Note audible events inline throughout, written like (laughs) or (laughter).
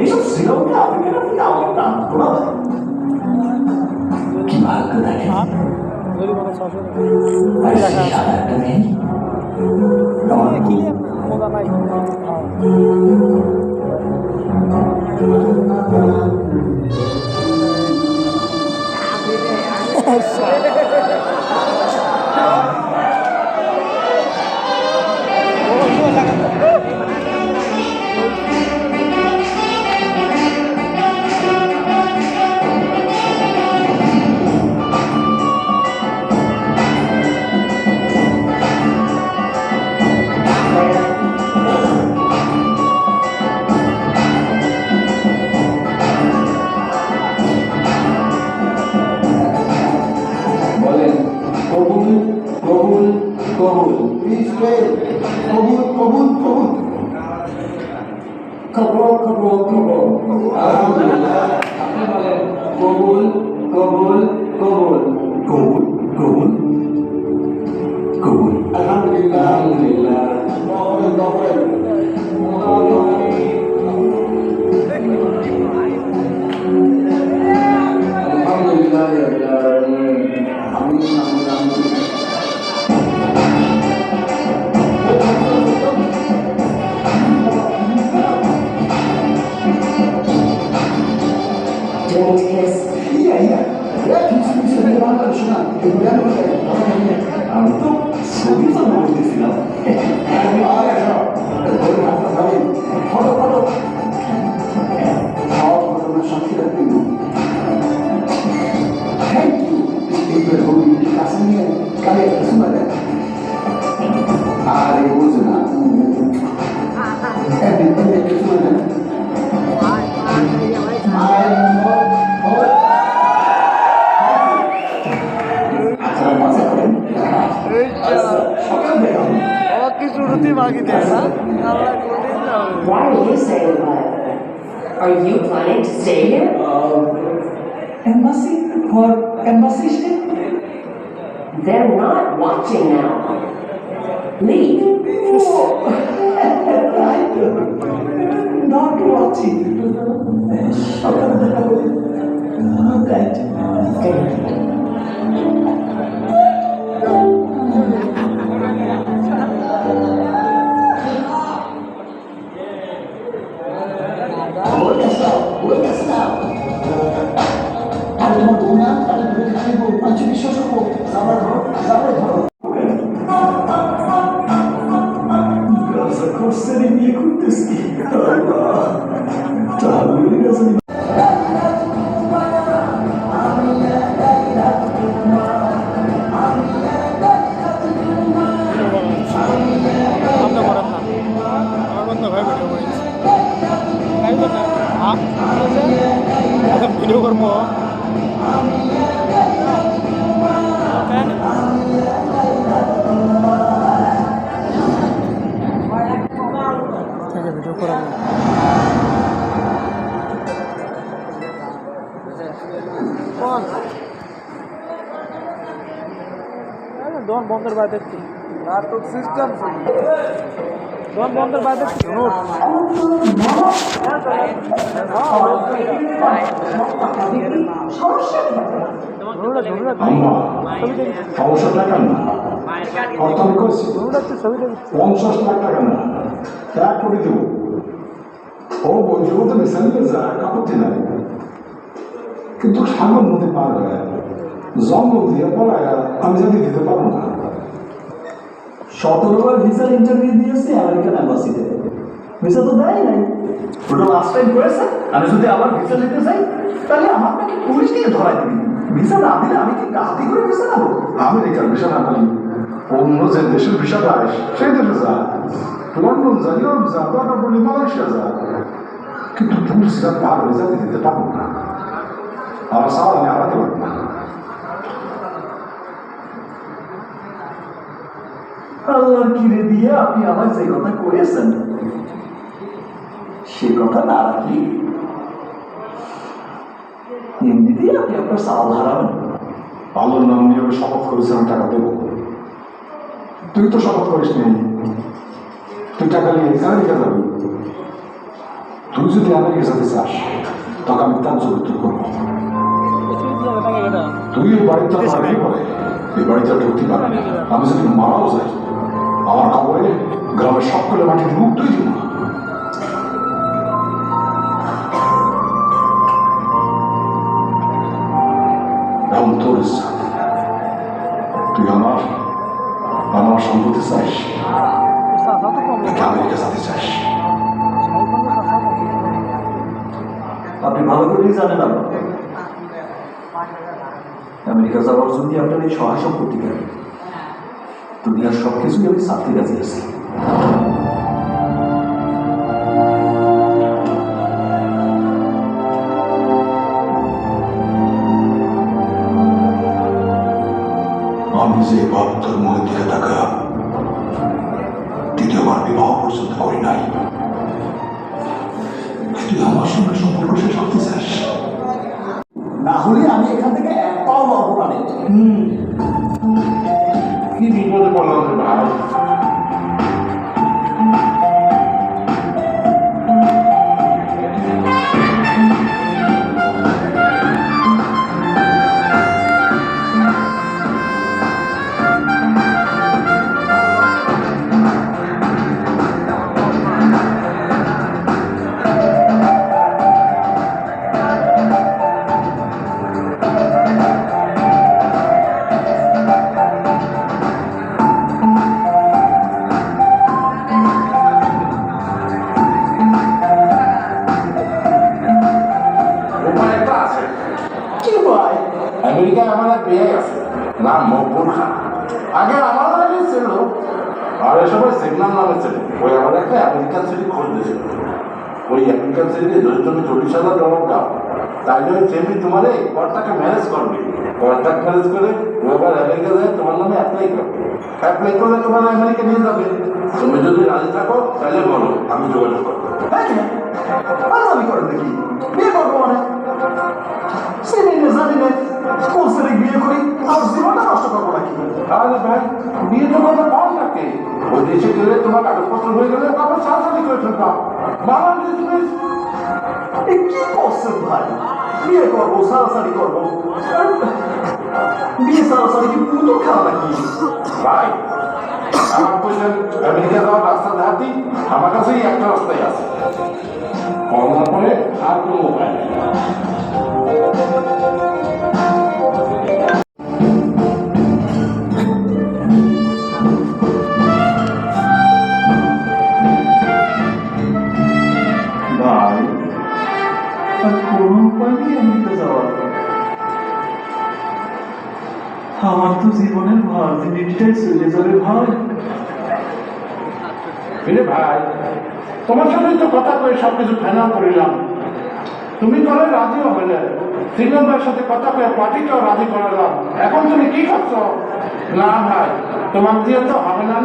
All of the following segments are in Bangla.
এইসব শ্রীলঙ্কা আফ্রিকান আফ্রিকা আমার নাম তোরা কি ভাগ্য দেখে যদি কবুল কবুল কবুল। কবুল কবুল কবুল কবুল আলহামদুলিল্লাহ আপনি বলেন কবুল কবুল Why are you staying alive? Are you planning to stay here? Embassy or embassy ship? They're not watching now. Leave. (laughs) not watching. (laughs) (laughs) Oh, come? বন্ধের বাইরে দেখছি নাটক সিস্টেম দোকান বন্ধের বাইরে দেখছি পঞ্চাশ লাখ টাকা না এক কোটি দেব ও বলতে বলতে মেশানিয়ে যায় আপত্তি নাই কিন্তু সাগর নদী পার হয়ে জন্ম দিয়ে পড়ায় আমি যদি দিতে পারব না। সতেরো বার ভিসার ইন্টারভিউ দিয়েছি আমেরিকান এম্বাসিতে ভিসা তো দেয় নাই। ওটা লাস্ট টাইম করেছে। আমি যদি আবার ভিসা নিতে চাই তাহলে আমার নাকি পুলিশ দিয়ে ধরাই দিবি। ভিসা না দিলে আমি কি কাহাতি করে ভিসা নেব? আমেরিকার ভিসা না অন্য যে দেশের ভিসা পায়, সেই দেশে যা। লন্ডন যা ইউরোপ যা দরকার পড়লে মালয়েশিয়া যা। কিন্তু পার হয়ে যাতে দিতে পারব না। আমার সাল আমি হারাতে পারব না আল্লাহর কিরে দিয়ে আপনি আমার যে কথা করেছেন সে কথা না রাখি। দিয়ে আপনি আপনার সাল হারাবেন। আলোর নাম নিয়ে আমি শপথ করেছিলাম টাকা দেবো। তুই তো শপথ করিস নি। তুই টাকা নিয়ে আমেরিকা যাবি। তুই যদি আমেরিকা যেতে চাস তোকে আমি তার জড়িত করব। তুই এই বাড়িতে এই বাড়িতে ঢুকতে পারবি আমি যদি মারাও যাই আমার খবরে গ্রামের সকলে মাটিতে মুখ তুই দিব তুই আমার আমার সম্পত্তি চাইস আমেরিকা যেতে চাইস আপনি ভালো করেই জানেন আমেরিকা যাওয়ার জন্য আপনার এই সহায় সম্পত্তি কেন? দুনিয়ার সব কিছুই আমি সাথে কাছে আছি আমি যে ভক্তর মনের দিকে তাকা দ্বিতীয়বার বিবাহ পর্যন্ত করি নাই। তুই আমার সঙ্গে সম্পর্ক শেষ করতে চাস? না হলে আমি এখান থেকে আছে নাম খান আগে আমার আগে ছিল, আর এসবের সিগনাল নামে ছিল। ওই আমার একটা আমেরিকান সিটি খোঁজ দিয়েছিল। ওই আমেরিকান সিটি যদি তুমি চল্লিশ হাজার ডলার দাও। তাই জন্য চেম্বি তোমার এই কর্তাকে ম্যানেজ করবে। কর্তাকে ম্যানেজ করে এবার আমেরিকা যায় তোমার নামে অ্যাপ্লাই করবে। অ্যাপ্লাই করলে তোমার আমেরিকা নিয়ে যাবে। তুমি যদি রাজি থাকো, তাহলে বলো, আমি যোগাযোগ করব। হ্যাঁ আমি করেন দেখি বিয়ে করব? নাকি আরে ভাই বিয়ে তো কথা কম থাকে ওই দেশে গেলে তোমার কাগজপত্র হয়ে গেলে তারপর সারাসারি করে ফেলতাম এ কি করছেন ভাই? বিয়ে করব সারাসারি করব? বিয়ে সারাসারি কি পুতুল খেলা নাকি? ভাই, আমার বললেন আমেরিকা যাওয়ার রাস্তা দেখাতি আমার কাছেই একটা রাস্তাই আছে। করোনার পরে আর কোনো উপায় নেই। জীবনের ভার্জিনিটিটাই চলে যাবে ভাই ভাই তোমার সাথে তো কথা কয়ে সব কিছু ফাইনাল করিলাম তুমি করে রাজিও সিঙ্গল ভাইয়ের সাথে কথা কয়ে পার্টিটাও রাজি করালাম এখন তুমি কি করছ না ভাই তোমার দিয়ে তো হবে না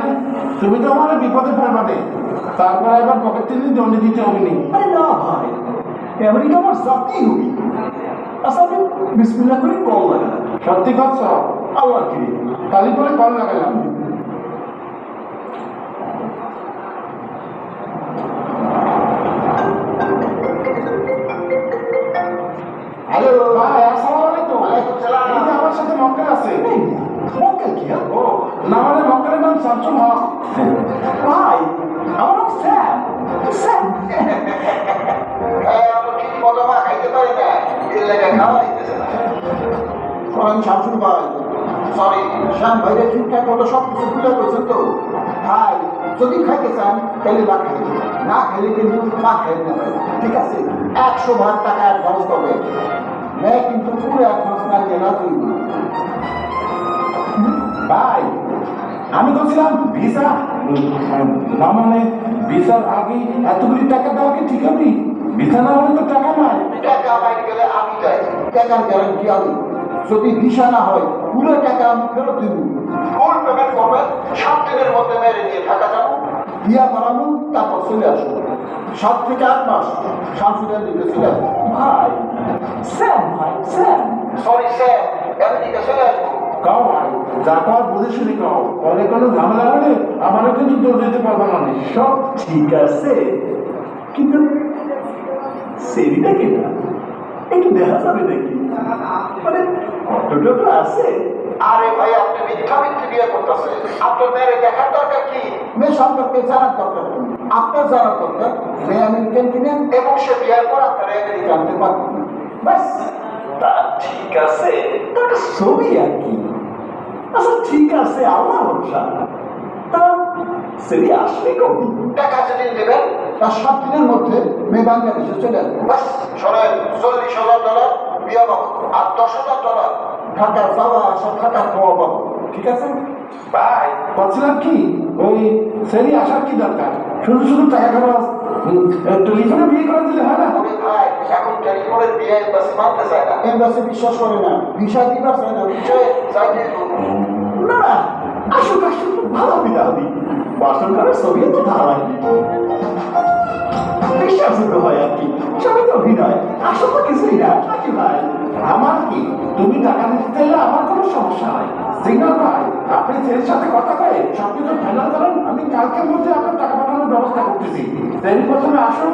তুমি তো আমার বিপদে পড়বা নে। তারপর এবার পকেট থেকে দণ্ড দিতে হবে নি আরে না ভাই আমেরিকা আমার জাতি হবি আচ্ছা আপনি বিসমিল্লা করে কল লাগান সত্যি করছ আল্লাহ কি তালি করে কল লাগালাম। হ্যালো ভাই আসসালামু আলাইকুম। এই যে আমার সাথে মক্কেল আছে। মক্কেল কি আর ও না মানে মক্কেলের নাম শামসুল হক। ভাই আমার নাম স্যাম। মতো সব কিছু করছেন তো। ভাই যদি খাইতে চান তাহলে বা খাই। না খেলে কিন্তু মা খাই না ঠিক আছে? একশো ভাগ টাকা অ্যাডভান্স করবে মেয়ে কিন্তু পুরো না কেনা তুলবি ভাই, আমি বলছিলাম ভিসা। না মানে ভিসার আগে এতগুলি টাকা দেওয়া কি ঠিক হবে ভিসা না হলে তো টাকা নাই। টাকা বাইরে গেলে আমি টাকার গ্যারান্টি আমি। যদি ভিসা না হয় পুরো টাকা আমি ফেরত দিব। ফুল পেমেন্ট করবেন সাত দিনের মধ্যে মেরে দিয়ে টাকা যাব। বিয়া করাবো তারপর চলে আসব। সাত থেকে আট মাস শামসুদের দিকে চলে আসব। ভাই স্যাম ভাই স্যাম। সরি স্যার আমেরিকা চলে আসব। কাও ভাই যা কর বুঝে শুনি কাও। পরে কোনো ঝামেলা হলে আমারও কিন্তু দৌড় দিতে পারব না নে। সব ঠিক আছে। কিন্তু সেরিটা কিনা একটু দেখা যাবে নাকি মানে টটো আছে। আরে ভাই আপনি মিথ্যা মিথ্যে বিয়ে করতেছে আপনার মেয়ের দেখার দরকার কি? মেয়ে সম্পর্কে জানার দরকার আপনার জানার দরকার মেয়ে আমেরিকান কিনেন এবং সে বিয়ের পর আপনার আমেরিকা আনতে পারবেন। ব্যাস। তা ঠিক আছে। তা একটা ছবি আর কি? আচ্ছা ঠিক আছে আল্লাহ ভরসা তা সেরি আসবে কবি টাকা যেদিন দেবেন তার সাত দিনের মধ্যে মেয়ে বাংলাদেশে চলে আসবে। বাস শোনেন চল্লিশ হাজার ডলার বিয়ে আর দশ হাজার ডলার। ঢাকার যাওয়া আসা থাকা খাওয়া বাবদ ঠিক আছে? ভাই বলছিলাম কি ওই সেরি আসার কি দরকার? শুধু শুধু টাকা খরচ টেলিফোনে বিয়ে করে দিলে হয় না? ভাই এখন টেলিফোনের বিয়ে এম্বাসি মানতে চায় না। এম্বাসি বিশ্বাস করে না ভিসা দিবার চায় না? বিষয়ে না না আসুক আসুক ভালো বাসন ছবি তো হয় আর কি সবই তো অভিনয়। আসল তো কিছুই না নাকি ভাই? আমার কি? তুমি টাকা দিতে চাইলে আমার কোনো সমস্যা নাই। সিগনাল ভাই, আপনি সেরির সাথে কথা কয়ে সবকিছু ফাইনাল করেন আমি কালকের মধ্যে আপনার টাকা পাঠানোর ব্যবস্থা করতেছি। তাই প্রথমে আসুন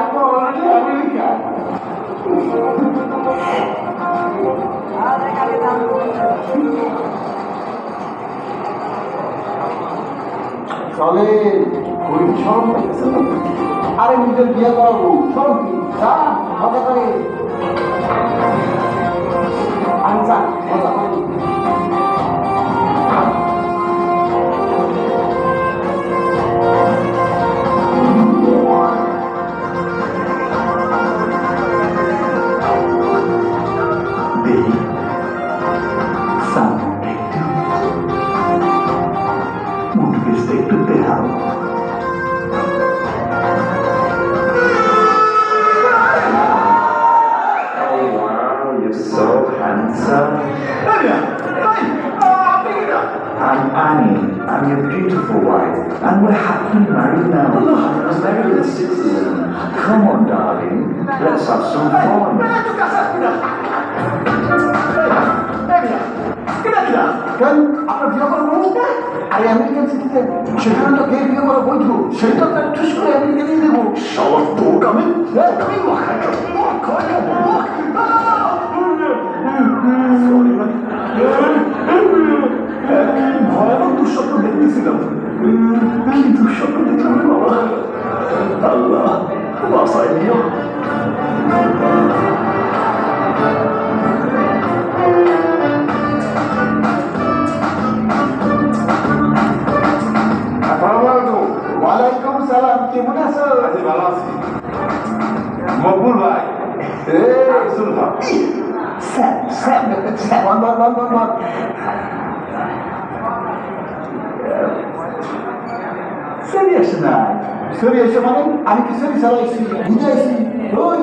চলে ওই সরম? আরে নিজের বিয়ে করাবো সরম কি যা মজা করে married now. It's in the 60s. Come on, darling. Let's have some fun. কেন আপনার বিয়ে করা বৈধ আরে আমেরিকান সিটিজেন সেখানে তো কে বিয়ে করা বৈধ সেটা তো ঠুস করে আমেরিকা দিয়ে দেবো সবার তোর আমি আমি স্যার, বল, বল, বল, বল, বল। সিরিয়াস না সরি এসে মানে আমি কি সরি চালাইছি বুঝাইছি ওই